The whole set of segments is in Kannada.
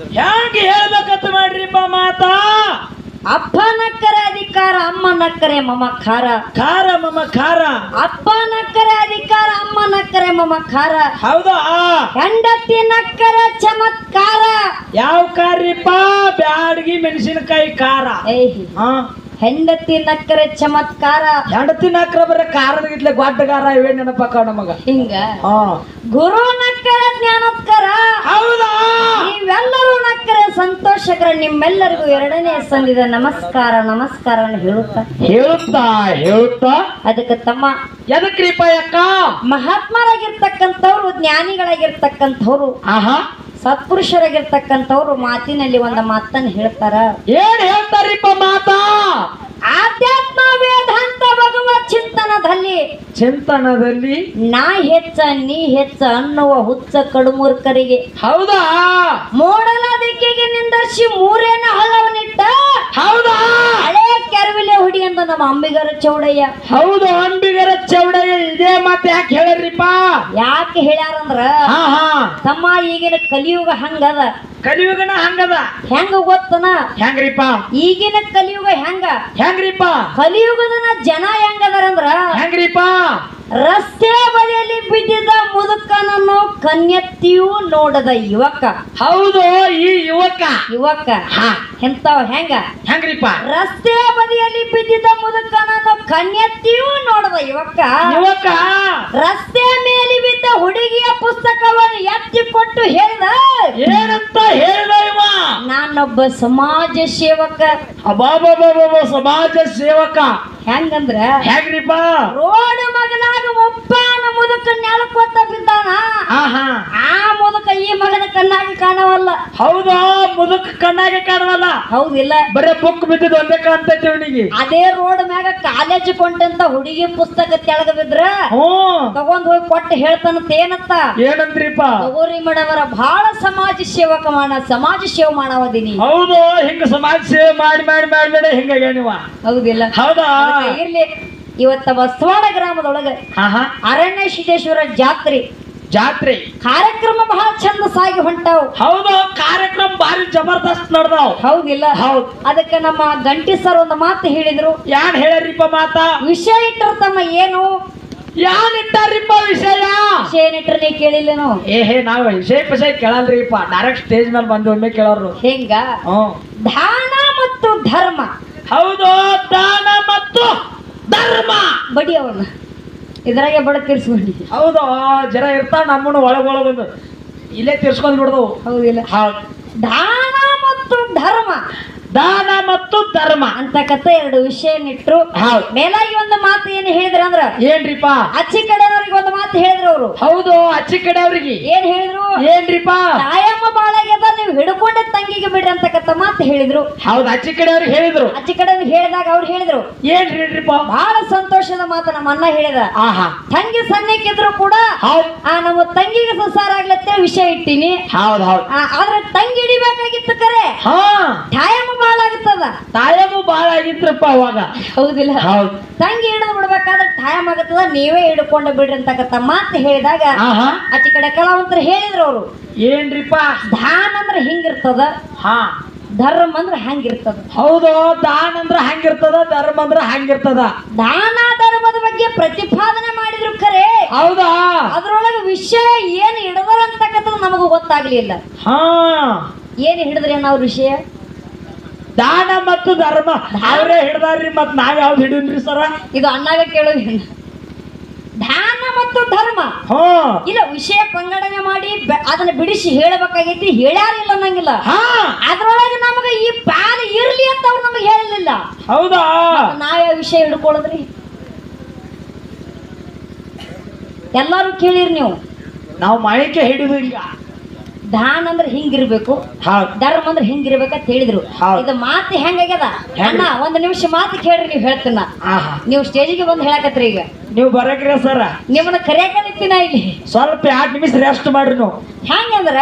ಹ್ಯಾಂಗ ಹೇಳ್ಬೇಕಂತ ಮಾಡ್ರಿಪ್ಪ ಮಾತಾ? ಅಪ್ಪ ನಕ್ಕರೆ ಅಧಿಕಾರ ಅಮ್ಮ ನಕ್ಕರೆ ಮಮ ಖಾರ. ಖಾರ ಮಮ ಖಾರ. ಅಪ್ಪ ನಕ್ಕರೆ ಅಧಿಕಾರ ಅಮ್ಮ ನಕ್ಕರೆ ಹೌದು ಹೌದಾ? ಹೆಂಡತಿ ನಕ್ಕರೆ ಚಮತ್ಕಾರ. ಯಾವ ಕಾರ್ರಿಪ್ಪ? ಬ್ಯಾಡಗಿ ಮೆಣಸಿನಕಾಯಿ ಖಾರ. ಹಾ ಹೆಂಡತಿ ನಕ್ಕರೆ ಚಮತ್ಕಾರ. ಹೆಂಡತಿ ನಕ್ಕರೆ ಬರ ಖಾರದ ಗಿಟ್ಲೆ ಗೊಡ್ಡಗಾರ ಇವೇ ನೆನಪಾಕ ನಮಗ? ಹಿಂಗ. ಹಾ ಗುರು ನಕ್ಕರೆ ಹೌದಾ? ನೀವೆಲ್ಲರೂ ನಕ್ಕರೆ ಸಂತೋಷಕರ ನಿಮ್ಮೆಲ್ಲರಿಗೂ ಎರಡನೇ ಸಂದಿದ ನಮಸ್ಕಾರ ನಮಸ್ಕಾರ ಹೇಳುತ್ತಾ? ಹೇಳುತ್ತಾ ಹೇಳುತ್ತಾ? ಅದಕ್ಕೆ ತಮ್ಮ ಎದಕ್ರಿಪ್ಪ ಯಾಕ ಮಹಾತ್ಮರಾಗಿರ್ತಕ್ಕಂಥವ್ರು ಜ್ಞಾನಿಗಳಾಗಿರ್ತಕ್ಕಂಥವ್ರು ಆಹಾ. ಸತ್ಪುರುಷರಾಗಿರ್ತಕ್ಕಂಥವ್ರು ಮಾತಿನಲ್ಲಿ ಒಂದು ಮಾತನ್ನ ಹೇಳ್ತಾರ. ಏನ್ ಹೇಳ್ತಾರಿಪ್ಪ ಮಾತಾ ಚಿಂತನದಲ್ಲಿ ನಾ ಹೆಚ್ಚ ನೀ ಹೆಚ್ಚ ಅನ್ನುವ ಹುಚ್ಚ ಕಡುಮೂರ್ಖರಿಗೆ ಹೌದಾ? ಮೂಡಲ ದಿಕ್ಕಿಗೆ ನಿಂದರ್ಸಿ ಮೂರೇನ ಹಲವನಿಟ್ಟ ಹೌದಾ? ಹಳೆ ಕೆರವಿಲೆ ಹುಡಿ ಅಂತ ನಮ್ಮ ಅಂಬಿಗರ ಚೌಡಯ್ಯ. ಹೌದು ಅಂಬಿಗರ ಚೌಡಯ್ಯ ಇದೇ ಮಾತು ಯಾಕೆ ಹೇಳ್ರಿಪ್ಪ ಯಾಕೆ ಹೇಳ್ಯಾರಂದ್ರ ಹಾ ಹಾ. ತಮ್ಮ ಈಗಿನ ಕಲಿಯುಗ ಹಂಗದ. ಕಲಿಯುಗನ ಹಂಗದ? ಹೆಂಗ ಗೊತ್ತನ? ಹೆಂಗ್ರಿಪ್ಪ? ಈಗಿನ ಕಲಿಯುಗ ಹೆಂಗ? ಹೆಂಗ್ರಿಪ್ಪ? ಕಲಿಯುಗದ ಜನ ಹೆಂಗದಾರಂದ್ರ? ಹೆಂಗ್ರಿಪ್ಪ? ರಸ್ತೆ ಬದಿಯಲ್ಲಿ ಬಿದ್ದಿದ್ದ ಮುದುಕನನ್ನು ಕನ್ಯತ್ತಿಯೂ ನೋಡದ ಯುವಕ. ಹೌದು ಈ ಯುವಕ. ಯುವಕ. ಹಾ. ಎಂತವ್ ಹೆಂಗ? ಹೆಂಗ್ರಿಪ್ಪ? ರಸ್ತೆ ಬದಿಯಲ್ಲಿ ಬಿದ್ದಿದ್ದ ಮುದುಕನನ್ನು ಕನ್ಯತ್ತಿಯೂ ನೋಡದ ಯುವಕ. ಯುವಕ. ರಸ್ತೆ ಪುಸ್ತಕವನ್ನು ಎತ್ತಿ ಕೊಟ್ಟು ಹೇಳಿದ? ಏನಂತ ಹೇಳಿದ ಇವ? ನಾನೊಬ್ಬ ಸಮಾಜ ಸೇವಕ. ಅಬಾಬಾಬಾಬಾ ಸಮಾಜ ಸೇವಕ. ಹೆಂಗಂದ್ರ? ಹೆಂಗ್ರಿಪ್ಪ? ರೋಡ್ ಮಗನಾಗ ಒಬ್ಬ ಮುದುಕ ನೆಲಕೊತ್ತ ಬಿದ್ದಾನ ಆಹಾ ಆ ಮುದುಕ ಈ ಮಗನ ಕಣ್ಣಾಗಿ ಕಾಣವಲ್ಲ. ಹೌದಾ? ಮುದುಕ ಕಣ್ಣಾಗಿ ಕಾಣವಲ್ಲ? ಹೌದಿಲ್ಲ. ಬರೇ ಬುಕ್ ಬಿದ್ದಿದ್ದು ಒಂದೇ ಕಾಣ್ತೈತಿ ಅವನಿಗೆ. ಅದೇ ರೋಡ್ ಮ್ಯಾಗ ಕಾಲೇಜ್ ಕೊಂಡಂತ ಹುಡುಗಿ ಪುಸ್ತಕ ತೆಳಗ ಬಿದ್ರ ಹ್ಞೂ. ತಗೊಂಡ್ ಹೋಗಿ ಕೊಟ್ಟು ಹೇಳ್ತಾನಂತ ಏನತ್ತ? ಏನಂದ್ರಿಪ್ಪ? ತಗೋರಿ ಮೇಡಮ್ ಅವರ ಬಹಳ ಸಮಾಜ ಸೇವಕ ಮಾಡ ಸಮಾಜ ಸೇವೆ ಮಾಡವದೀನಿ ಹೌದು ಹಿಂಗ ಸಮಾಜ ಸೇವೆ ಮಾಡಿ ಮಾಡಿ ಮಾಡಿ ಮಾಡಿ ಹಿಂಗಾಗ್ಯ ನೀವ. ಹೌದಿಲ್ಲ. ಹೌದಾ? ಇರ್ಲಿ ಇವತ್ತ ಬಸವಾಡ ಗ್ರಾಮದೊಳಗ ಅರಣ್ಯ ಸಿದ್ದೇಶ್ವರ ಜಾತ್ರೆ. ಜಾತ್ರೆ. ಕಾರ್ಯಕ್ರಮ ಬಹಳ ಚಂದ ಸಾಗಿ ಹೊಂಟಾವ್. ಹೌದು ಕಾರ್ಯಕ್ರಮ ಬಾರಿ ಜಬರ್ದಸ್ತ್ ನಡ್ದಾವ್. ಹೌದಿಲ್ಲ? ಹೌದು. ಅದಕ್ಕೆ ನಮ್ಮ ಗಂಟಿ ಸರ್ ಒಂದು ಮಾತು ಹೇಳಿದ್ರು. ಯಾನ್ ಹೇಳ್ಯಾರಿಪ್ಪ ಮಾತಾ? ವಿಷಯ ಇಟ್ಟರು ತಮ್ಮ ಏನು? ಯಾನ್ ಇಟ್ಟಾರಿಪ್ಪ ವಿಷಯ? ವಿಷಯ ಏನಿಟ್ರು ನೀ ಕೇಳಿಲ್ಲೇನು? ಏ ಹೇ ನಾವ್ ವಿಷಯ ವಿಷಯ ಕೇಳಲ್ರಿಪ್ಪ. ಡೈರೆಕ್ಟ್ ಸ್ಟೇಜ್ ಮೇಲೆ ಬಂದು ಒಮ್ಮೆ ಕೇಳೋರು. ಹೆಂಗ? ಹ್ಮ್ ದಾನ ಮತ್ತು ಧರ್ಮ. ಹೌದು ದಾನ ಮತ್ತು ಧರ್ಮ. ಬಡಿ ಅವನ್ನ ಇದ್ರಾಗೆ ಬಡ ತಿರ್ಸ್ಕೊಂಡಿ ಹೌದು? ಜನ ಇರ್ತಾ ನಮ್ಮನ್ನು ಒಳಗೆ ಒಳಗೊಂದು ಇಲ್ಲೇ ತಿರ್ಸ್ಕೊಂಡ್ ಬಿಡ್ದು. ಹೌದಿಲ್ಲ. ಹೌದ್ ದಾನ ಮತ್ತು ಧರ್ಮ. ದಾನ ಮತ್ತು ಧರ್ಮ. ಅಂತಕ್ಕಂಥ ಎರಡು ವಿಷಯ ನಿಟ್ರು ಹೌದ್ ಮೇಲಾಗಿ ಒಂದು ಮಾತು ಏನು ಹೇಳಿದ್ರ ಅಂದ್ರ ಏನ್ರಿಪ್ಪ ಅಚ್ಚಿ ಕಡೆಯವ್ರಿಗೆ ಒಂದು ಮಾತು ಹೇಳಿದ್ರು ಅವರು. ಹೌದು ಅಚ್ಚಿ ಕಡೆಯವ್ರಿಗೆ. ಏನ್ ಹೇಳಿದ್ರು? ಏನ್ರಿಪ್ಪ ತಾಯಮ್ಮ ಬಾಳಾಗ್ಯದ ನೀವು ಬಿಡ್ರಿ ಮಾತು ಹೇಳಿದ್ರು. ಹೌದು ಅಚ್ಚಿ ಕಡೆ ಅವ್ರಿಗೆ ಹೇಳಿದ್ರು. ಅಚ್ಚಿ ಕಡೆ ಹೇಳಿದಾಗ ಅವ್ರು ಹೇಳಿದ್ರು. ಏನ್ ಹೇಳ್ರಿಪ್ಪ ಬಹಳ ಸಂತೋಷದ ಮಾತು ನಮ್ಮ ಅಣ್ಣ ಹೇಳಿದ. ಆಹಾ. ತಂಗಿ ಸಣ್ಣಕ್ಕಿದ್ರು ಕೂಡ ಆ ನಮ್ಮ ತಂಗಿಗೆ ಸಂಸಾರ ಆಗ್ಲತ್ತೆ ವಿಷಯ ಇಟ್ಟಿನಿ. ಹೌದ್ ಹೌದು. ಆದ್ರೆ ತಂಗಿ ಹಿಡಿಬೇಕಾಗಿತ್ತು ಕರೆ. ಹಾ. ತಾಯಮ್ಮ ಬಾಳ ಆಗುತ್ತದ ತಾಯಮ್ಮು ಬಾಳ ಆಗಿದ್ರಪ್ಪ ಅವಾಗ. ಹೌದಿಲ್ಲ. ಹೌದು. ತಂಗಿ ಹಿಡಿದು ಬಿಡ್ಬೇಕಾದ್ರೆ ಟೈಮ್ ಆಗುತ್ತದ ನೀವೇ ಹಿಡ್ಕೊಂಡು ಬಿಡ್ರಿ ಅಂತಕ್ಕಂತ ಮಾತು ಹೇಳಿದಾಗ ಆಚೆ ಕಡೆ ಕಲಾವಂತರು ಹೇಳಿದ್ರು ಅವರು. ಏನ್ರಿಪ್ಪ? ಧಾನ್ ಅಂದ್ರೆ ಹಿಂಗಿರ್ತದ. ಹಾ. ಧರ್ಮ ಅಂದ್ರೆ ಹಂಗಿರ್ತದ ಹೌದು ದಾನ ಅಂದ್ರ ಹಂಗಿರ್ತದ ಧರ್ಮ ಅಂದ್ರ ಹಂಗಿರ್ತದ ದಾನ ಧರ್ಮದ ಬಗ್ಗೆ ಪ್ರತಿಪಾದನೆ ಮಾಡಿದ್ರು ಕರೆ ಹೌದಾ? ಅದ್ರೊಳಗೆ ವಿಷಯ ಏನು ಹಿಡದ್ರ ಅಂತಕ್ಕಂಥದ್ದು ನಮಗೂ ಗೊತ್ತಾಗ್ಲಿಲ್ಲ. ಹಾ. ಏನು ಹಿಡಿದ್ರಿ ನಾವು ವಿಷಯ? ದಾನ ಮತ್ತು ಧರ್ಮ ಅವರೇ ಹಿಡ್ದಾರ್ರಿ ಮತ್ ನಾವ್ ಯಾವ್ದು ಹಿಡಿದ್ರಿ ಸರ? ಇದು ಅಣ್ಣಾಗ ಕೇಳೋದು ದಾನ ಮತ್ತು ಧರ್ಮ. ಇಲ್ಲ ವಿಷಯ ಪಂಗಡನೆ ಮಾಡಿ ಅದನ್ನ ಬಿಡಿಸಿ ಹೇಳಬೇಕಾಗೈತಿ ಹೇಳ್ಯಾರಿಲ್ಲ ಅನ್ನಂಗಿಲ್ಲ ಹಾ. ಅದ್ರೊಳಗೆ ನಮಗೆ ಈ ಪಾಲು ಇರ್ಲಿ ಅಂತ ಅವ್ರು ನಮಗೆ ಹೇಳಲಿಲ್ಲ. ಹೌದಾ? ನಾವೇ ವಿಷಯ ಹಿಡ್ಕೊಳ್ಳೋದ್ರಿ? ಎಲ್ಲಾರು ಕೇಳಿರಿ ನೀವು. ನಾವು ಮಳಿಕೆ ಹಿಡಿದು ಹಿಂಗ ದಾನ ಅಂದ್ರೆ ಹಿಂಗಿರ್ಬೇಕು. ಹೌದ್. ಧರ್ಮ ಅಂದ್ರೆ ಹಿಂಗಿರ್ಬೇಕಂತ ಹೇಳಿದ್ರು. ಹೌದ್. ಇದು ಮಾತು ಹೆಂಗಾಗ್ಯದ? ಹೆಂಗ್? ಅಣ್ಣ ಒಂದ್ ನಿಮಿಷ ಮಾತು ಕೇಳ್ರಿ ನೀವು ಹೇಳ್ತೀನ ಆಹಾ. ನೀವು ಸ್ಟೇಜಿಗೆ ಬಂದು ಹೇಳಕತ್ರಿ ಈಗ. ನೀವು ಬರಕ್ರ ಸರ. ನಿಮ್ಮನ್ನ ಕರೆಯಕಿನ ಇಲ್ಲಿ? ಸ್ವಲ್ಪ ಎರಡ್ ನಿಮಿಷ ರೆಸ್ಟ್ ಮಾಡ್ರಿ ನೀವು. ಹೆಂಗಂದ್ರ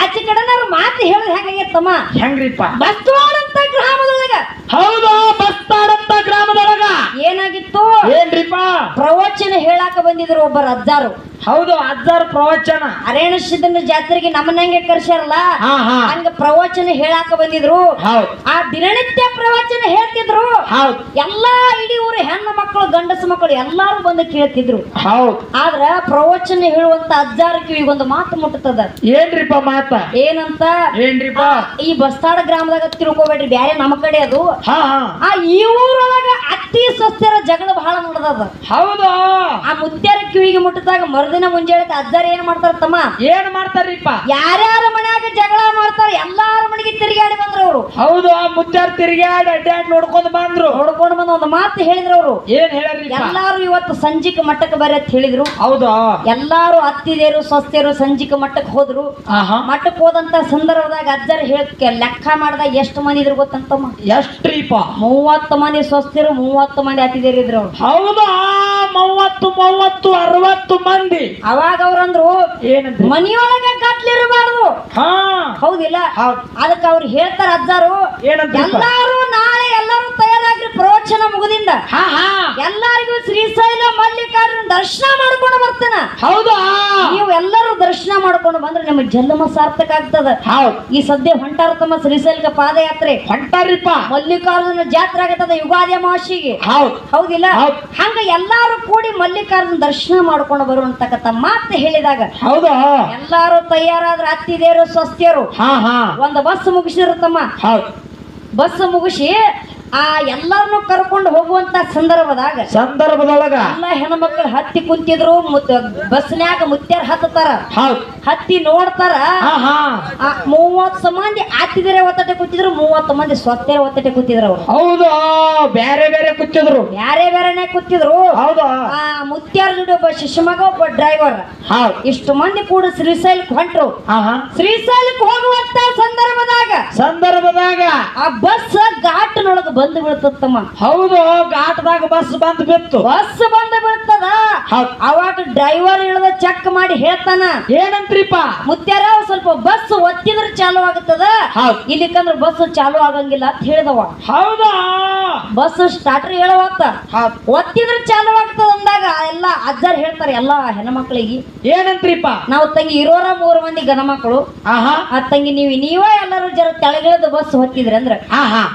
ಆಚೆ ಕಡೆ ಮಾತು ಹೇಳೋದು ಹೆಂಗಾಗ್ಯತ್ತಮ್ಮ ಹೆಂಗ್ರಿಪ್ಪ? ಬಸ್ತಾಡಂತ ಗ್ರಾಮದೊಳಗ. ಹೌದು ಬಸ್ತಾಡಂತ ಗ್ರಾಮದೊಳಗ. ಏನಾಗಿತ್ತು? ಏನ್ರಿಪ್ಪ? ಪ್ರವಚನ ಹೇಳಾಕ ಬಂದಿದ್ರು ಒಬ್ಬ ಅಜ್ಜಾರು. ಹೌದು ಅಜ್ಜಾರು ಪ್ರವಚನ. ಅರೇಣ ಸಿದ್ದನ ಜಾತ್ರೆಗೆ ನಮ್ಮನಂಗೆ ಕರ್ಸ್ಯಾರಲ್ಲ? ಹಂಗ ಪ್ರವಚನ ಹೇಳಾಕ ಬಂದಿದ್ರು. ಆ ದಿನನಿತ್ಯ ಪ್ರವಚನ ಹೇಳ್ತಿದ್ರು. ಎಲ್ಲಾ ಇಡೀ ಊರು ಹೆಣ್ಣು ಮಕ್ಕಳು ಗಂಡಸು ಮಕ್ಕಳು ಎಲ್ಲಾರು ಬಂದು ಕೇಳ್ತಿದ್ರು. ಆದ್ರ ಪ್ರವಚನ ಹೇಳುವಂತ ಅಜ್ಜಾರ ಕಿವಿಗೊಂದು ಮಾತು ಮುಟ್ಟತದ ಏನ್ರಿಪ್ಪ ಮಾತ? ಏನಂತ? ಏನ್ರಿಪ್ಪ? ಈ ಬಸ್ತಾಡ ಗ್ರಾಮದಾಗ ತಿಳ್ಕೊಬೇಡ್ರಿ ಬ್ಯಾರೆ ನಮ್ಮ ಕಡೆ ಅದು. ಆ ಈ ಊರೊಳಗ ಅತಿ ಸಸ್ಯರ ಜಗಳ ಬಹಳ ನಡೆದದ. ಹೌದು. ಆ ಮುತ್ಯಾರ ಕಿವಿಗೆ ಮುಟ್ಟಿದಾಗ ಮರುದಿನ ಮುಂಜಾನೆ ಅಜ್ಜಾರ ಏನ್ ಮಾಡ್ತಾರ ತಮ್ಮ? ಏನ್ ಮಾಡ್ತಾರ್ರಿಪ್ಪ? ಯಾರ್ಯಾರ ಮನ್ಯಾಗ ಜಗಳ ಮಾಡ್ತಾರ ಎಲ್ಲಾರ ಮನೆಗೆ ತಿರುಗಾಡಿ ಬಂದ್ರು ಅವರು. ಹೌದು ಆ ಮುತ್ತಾರ ತಿರುಗಾಡಿ ಅಡ್ಡಾಡ್ ನೋಡ್ಕೊಂಡು ಬಂದ್ರು. ನೋಡ್ಕೊಂಡು ಬಂದ್ ಒಂದು ಮಾತು ಹೇಳಿದ್ರು ಅವರು. ಏನ್ ಹೇಳಿ ಎಲ್ಲಾರು ಇವತ್ತು ಸಂಜಿಕ ಮಟ್ಟಕ್ಕೆ ಬರ ಅಂತ ಹೇಳಿದ್ರು. ಹೌದು. ಎಲ್ಲಾರು ಅತ್ತಿದೇರು ಸ್ವಸ್ಥರು ಸಂಜಿಕ ಮಟ್ಟಕ್ಕೆ ಹೋದ್ರು. ಮಟ್ಟಕ್ಕೆ ಹೋದಂತ ಸಂದರ್ಭದಾಗ ಅಜ್ಜರ ಹೇಳಕ್ಕೆ ಲೆಕ್ಕ ಮಾಡಿದಾಗ ಎಷ್ಟು ಮನೆ ಇದ್ರು ಗೊತ್ತಂತಮ್ಮ? ಎಷ್ಟ್ರೀಪ ಮೂವತ್ತು ಮಂದಿ ಸ್ವಸ್ಥರು ಮೂವತ್ತು ಮಂದಿ ಅತ್ತಿದೇರಿದ್ರು ಹೌದಾ? ಮೂವತ್ತು ಮೂವತ್ತು ಅರವತ್ತು ಮಂದಿ. ಅವಾಗ ಅವ್ರಂದ್ರು ಏನಂತ ಮನಿಯೊಳಗ ಕತ್ಲಿರಬಾರ್ದು. ಹಾ. ಹೌದಿಲ್ಲ? ಹೌದ್. ಅದಕ್ಕೆ ಅವ್ರು ಹೇಳ್ತಾರ ಅಜ್ಜಾರು ಏನಂತ ಎಲ್ಲಾರು ನಾಳೆ ತಯಾರಾಗ್ರಿ ಪ್ರವಚನ ಮುಗುದಿಂದ ಎಲ್ಲಾರಿಗೂ ಶ್ರೀಶೈಲ ಮಲ್ಲಿಕಾರ್ಜುನ ದರ್ಶನ ಮಾಡ್ಕೊಂಡು ಬರ್ತಾನ. ಹೌದಾ? ನೀವು ಎಲ್ಲರೂ ದರ್ಶನ ಮಾಡ್ಕೊಂಡು ಬಂದ್ರೆ ನಿಮ್ಮ ಜನ್ಮ ಸಾರ್ಥಕ ಆಗ್ತದ. ಹೌದು ಈ ಸದ್ಯ ಹೊಂಟಾರ ತಮ್ಮ ಶ್ರೀಶೈಲಕ ಪಾದಯಾತ್ರೆ. ಹೊಂಟಾರಿಪ್ಪ. ಮಲ್ಲಿಕಾರ್ಜುನ ಜಾತ್ರೆ ಆಗತ್ತದ ಯುಗಾದಿ ಅಮಾವಾಸ್ಯೆಗೆ. ಹೌದು ಹೌದಿಲ್ಲ? ಹೌದ್. ಹಂಗ ಎಲ್ಲಾರು ಕೂಡಿ ಮಲ್ಲಿಕಾರ್ಜುನ ದರ್ಶನ ಮಾಡ್ಕೊಂಡು ಬರುವಂತಕ್ಕಂಥ ಮಾತು ಹೇಳಿದಾಗ ಹೌದಾ? ಎಲ್ಲಾರು ತಯಾರಾದ್ರ ಅತ್ತಿದೇರು ಸ್ವಸ್ಥರು ಒಂದು ಬಸ್ ಮುಗಿಸಿರುತ್ತಮ್ಮ. ಹೌದ್ ಬಸ್ ಮುಗಿಸಿ ಆ ಎಲ್ಲರನ್ನು ಕರ್ಕೊಂಡು ಹೋಗುವಂತ ಸಂದರ್ಭದಾಗ ಸಂದರ್ಭದೊಳಗ ಎಲ್ಲ ಹೆಣ್ಮಕ್ಳು ಹತ್ತಿ ಕುಂತಿದ್ರು ಬಸ್ನ್ಯಾಗ ಮುತ್ಯಾರ ಹತ್ತಾರ ಹತ್ತಿ ನೋಡ್ತಾರ. ಮೂವತ್ತು ಮಂದಿ ಆತಿದ್ರೆ ಒತ್ತಟೆ ಕೂತಿದ್ರು ಮೂವತ್ತು ಮಂದಿ ಸ್ವತ್ತೇ ಒತ್ತಟೆ ಕೂತಿದ್ರು ಅವ್ರು. ಹೌದು ಬೇರೆ ಬೇರೆ ಕೂತಿದ್ರು. ಬೇರೆ ಬೇರೆನೆ ಕೂತಿದ್ರು. ಹೌದು. ಆ ಮುತ್ಯಾರ ಜೋಡಿ ಒಬ್ಬ ಶಿಶುಮಗ ಒಬ್ಬ ಡ್ರೈವರ್ ಇಷ್ಟು ಮಂದಿ ಕೂಡ ಶ್ರೀಶೈಲಕ್ಕೆ ಹೊಂಟ್ರು. ಶ್ರೀಶೈಲಕ್ಕೆ ಹೋಗುವಂತ ಸಂದರ್ಭದಾಗ ಸಂದರ್ಭದಾಗ ಆ ಬಸ್ ಘಾಟ್ನೊಳಗ ಬಂದು ಬಿಡ್ತಮ್ಮ ಹೌದು ಘಾಟದಾಗ ಬಸ್ ಬಂದು ಬಿತ್ತು. ಬಸ್ ಬಂದು ಬಿಡ್ತದ? ಹೌದ್. ಅವಾಗ ಡ್ರೈವರ್ ಇಳಿದ ಚೆಕ್ ಮಾಡಿ ಹೇಳ್ತಾನ. ಏನಂತ್ರಿಪ್ಪ? ಮುತ್ಯಾರ ಸ್ವಲ್ಪ ಬಸ್ ಒತ್ತಿದ್ರೆ ಚಾಲು ಆಗುತ್ತದ ಇಲ್ಲಿ ಇಲ್ಲಿಕಂದ್ರ ಬಸ್ ಚಾಲು ಆಗಂಗಿಲ್ಲ ಅಂತ ಹೇಳಿದವ. ಹೌದಾ? ಬಸ್ ಸ್ಟಾರ್ಟರ್ ಹೇಳವತ್ತ? ಹೌದ್ ಒತ್ತಿದ್ರೆ ಚಾಲು ಆಗ್ತದ ಅಂದಾಗ ಎಲ್ಲ ಅಜ್ಜಾರ್ ಹೇಳ್ತಾರೆ ಎಲ್ಲಾ ಹೆಣ್ಮಕ್ಳಿಗೆ. ಏನಂತ್ರಿಪ್ಪ? ನಾವು ತಂಗಿ ಇರೋರ ಮೂರು ಮಂದಿ ಗಣ ಮಕ್ಕಳು. ಆ ತಂಗಿ ನೀವು ನೀವೇ ಎಲ್ಲರೂ ಜರ ತೆಳಗಿಳಿದು ಬಸ್ ಹೊತ್ತಿದ್ರಿ ಅಂದ್ರೆ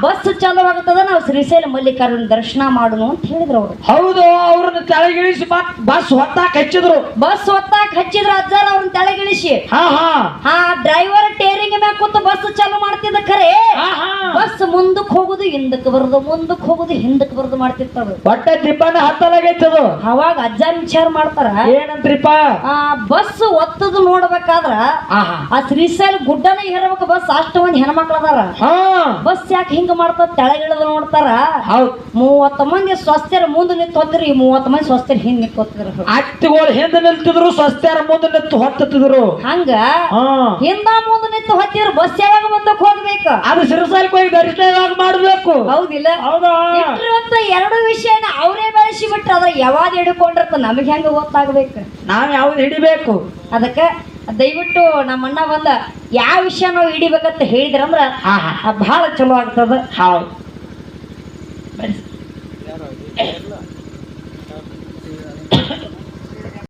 ಬಸ್ ಚಾಲು ಆಗ್ತದ ನಾವು ಶ್ರೀಶೈಲ ಮಲ್ಲಿಕಾರ್ಜುನ ದರ್ಶನ ಮಾಡುನು ಅಂತ ಹೇಳಿದ್ರು ಅವ್ರು. ಹೌದು ಅವ್ರನ್ನ ಕೆಳಗಿಳಿಸಿ ಮತ್ ಬಸ್ ಹೊತ್ತಾಕ ಹಚ್ಚಿದ್ರು. ಬಸ್ ಹೊತ್ತಾಕ ಹಚ್ಚಿದ್ರು ಅಜ್ಜಾರ್ ಅವ್ರನ್ನ ತೆಳಗಿಳಿಸಿ. ಹಾ ಡ್ರೈವರ್ ಟೇರಿಂಗ್ ಮ್ಯಾಗ ಕೂತು ಬಸ್ ಚಾಲು ಮಾಡ್ತಿದ್ದ ಖರೆ. ಬಸ್ ಮುಂದಕ್ಕೆ ಹೋಗುದು ಹಿಂದಕ್ಕೆ ಬರೋದು ಮುಂದಕ್ಕೆ ಹೋಗುದು ಹಿಂದಕ್ಕೆ ಬರ್ದು ಮಾಡ್ತಿರ್ತದ ಬಟ್ಟೆ ತ್ರಿಪಾನ ಹತ್ತಲಾಗೈತದು. ಅವಾಗ ಅಜ್ಜ ವಿಚಾರ ಮಾಡ್ತಾರ. ಏನಂತ್ರಿಪ ಆ ಬಸ್ ಒತ್ತದು ನೋಡ್ಬೇಕಾದ್ರ ಆ ಶ್ರೀಶೈಲ್ ಗುಡ್ಡನ ಏರ್ಬೇಕು ಬಸ್ ಅಷ್ಟು ಮಂದಿ ಹೆಣ್ಮಕ್ಳು ಅದಾರ. ಹಾ. ಬಸ್ ಯಾಕೆ ಹಿಂಗ ಮಾಡ್ತಾರ ತೆಳಗಿಳಿದು ನೋಡ್ತಾರ. ಮೂವತ್ತು ಮಂದಿ ಸ್ವಸ್ಥರ ಮುಂದೆ ನಿಂತು ಹೊತ್ತಿರಿ ಮೂವತ್ತು ಮಂದಿ ಸ್ವಸ್ಥರ ಹಿಂದ್ ನಿಂತು ಹೋಗ್ತಿದ್ರು ಅತ್ತಿಗಳು ಹಿಂದೆ ನಿಲ್ತಿದ್ರು ಸ್ವಸ್ಥರ ಮುಂದೆ ನಿಂತು ಹೊತ್ತಿದ್ರು ಹಂಗ? ಹಿಂದ ಮುಂದೆ ನಿಂತು ಹೊತ್ತಿದ್ರು ಬಸ್ ಯಾವಾಗ ಮುಂದಕ್ಕೆ ಹೋಗ್ಬೇಕು? ಅದು ಸಿರಸಾಲಕ್ಕೆ ಹೋಗಿ ಗರಿಷ್ಠ ಯಾವಾಗ ಮಾಡ್ಬೇಕು? ಹೌದಿಲ್ಲ. ಹೌದಾ? ಇಟ್ಟಿರುವಂತ ಎರಡು ವಿಷಯನ ಅವರೇ ಬೆಳೆಸಿ ಬಿಟ್ರೆ ಅದ್ರ ಯಾವಾಗ ಹಿಡ್ಕೊಂಡಿರ್ತ ನಮಗೆ ಹೆಂಗ ಗೊತ್ತಾಗ್ಬೇಕು? ನಾವ್ ಯಾವ್ದು ಹಿಡಿಬೇಕು? ಅದಕ್ಕೆ ದಯವಿಟ್ಟು ನಮ್ಮ ಅಣ್ಣ ಬಂದ ಯಾವ ವಿಷಯ ನಾವು ಹಿಡಿಬೇಕಂತ ಹೇಳಿದ್ರಂದ್ರ ಬಹಳ ಚಲೋ ಆಗ್ತದ. ಹೌದು.